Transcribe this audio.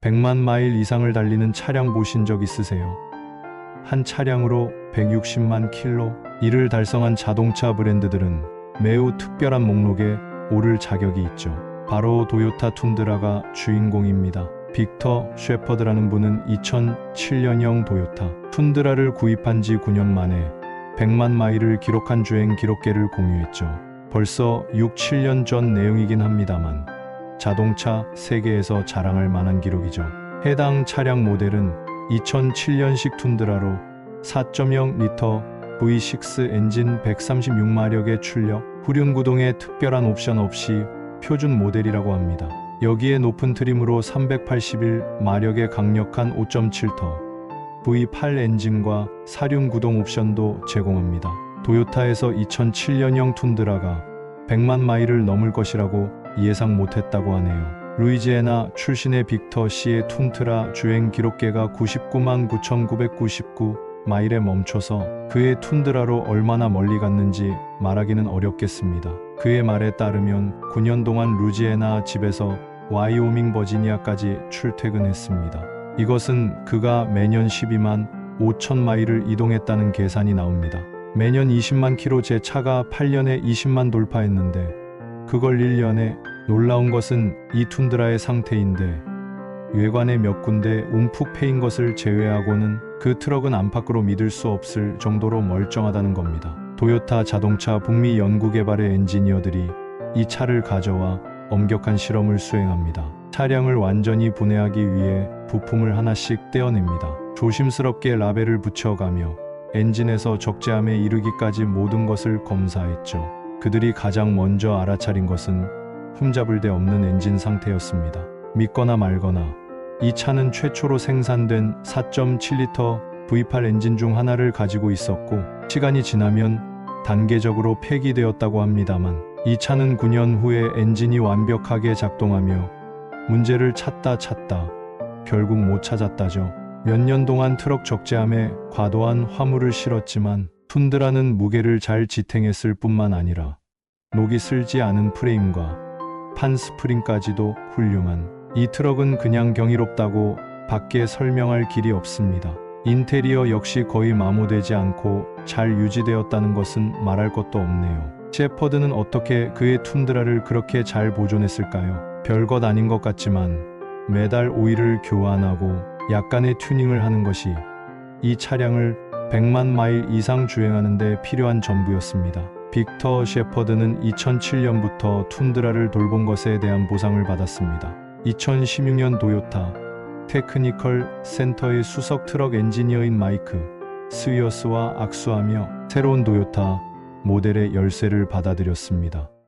100만 마일 이상을 달리는 차량 보신 적 있으세요? 한 차량으로 160만 킬로 이를 달성한 자동차 브랜드들은 매우 특별한 목록에 오를 자격이 있죠. 바로 도요타 툰드라가 주인공입니다. 빅터 셰퍼드라는 분은 2007년형 도요타 툰드라를 구입한 지 9년 만에 100만 마일을 기록한 주행 기록계를 공유했죠. 벌써 6, 7년 전 내용이긴 합니다만 자동차 세계에서 자랑할 만한 기록이죠. 해당 차량 모델은 2007년식 툰드라로 4.0 리터 V6 엔진 136마력의 출력, 후륜 구동에 특별한 옵션 없이 표준 모델이라고 합니다. 여기에 높은 트림으로 381마력의 강력한 5.7터 V8 엔진과 사륜 구동 옵션도 제공합니다. 도요타에서 2007년형 툰드라가 100만 마일을 넘을 것이라고 예상 못했다고 하네요. 루이지애나 출신의 빅터 씨의 툰트라 주행 기록계가 99만 9,999 마일에 멈춰서 그의 툰드라로 얼마나 멀리 갔는지 말하기는 어렵겠습니다. 그의 말에 따르면 9년 동안 루지애나 집에서 와이오밍 버지니아까지 출퇴근했습니다. 이것은 그가 매년 12만 5천 마일을 이동했다는 계산이 나옵니다. 매년 20만 킬로 제 차가 8년에 20만 돌파했는데 그걸 1년에 놀라운 것은 이 툰드라의 상태인데 외관에 몇 군데 움푹 패인 것을 제외하고는 그 트럭은 안팎으로 믿을 수 없을 정도로 멀쩡하다는 겁니다. 도요타 자동차 북미 연구개발의 엔지니어들이 이 차를 가져와 엄격한 실험을 수행합니다. 차량을 완전히 분해하기 위해 부품을 하나씩 떼어냅니다. 조심스럽게 라벨을 붙여가며 엔진에서 적재함에 이르기까지 모든 것을 검사했죠. 그들이 가장 먼저 알아차린 것은 흠잡을 데 없는 엔진 상태였습니다. 믿거나 말거나 이 차는 최초로 생산된 4.7리터 V8 엔진 중 하나를 가지고 있었고 시간이 지나면 단계적으로 폐기되었다고 합니다만 이 차는 9년 후에 엔진이 완벽하게 작동하며 문제를 찾다 찾다 결국 못 찾았다죠. 몇 년 동안 트럭 적재함에 과도한 화물을 실었지만 툰드라는 무게를 잘 지탱했을 뿐만 아니라 녹이 슬지 않은 프레임과 판 스프링까지도 훌륭한 이 트럭은 그냥 경이롭다고 밖에 설명할 길이 없습니다. 인테리어 역시 거의 마모되지 않고 잘 유지되었다는 것은 말할 것도 없네요. 셰퍼드는 어떻게 그의 툰드라를 그렇게 잘 보존했을까요? 별것 아닌 것 같지만 매달 오일을 교환하고 약간의 튜닝을 하는 것이 이 차량을 100만 마일 이상 주행하는데 필요한 전부였습니다. 빅터 셰퍼드는 2007년부터 툰드라를 돌본 것에 대한 보상을 받았습니다. 2016년 도요타 테크니컬 센터의 수석 트럭 엔지니어인 마이크 스위어스와 악수하며 새로운 도요타 모델의 열쇠를 받아들였습니다.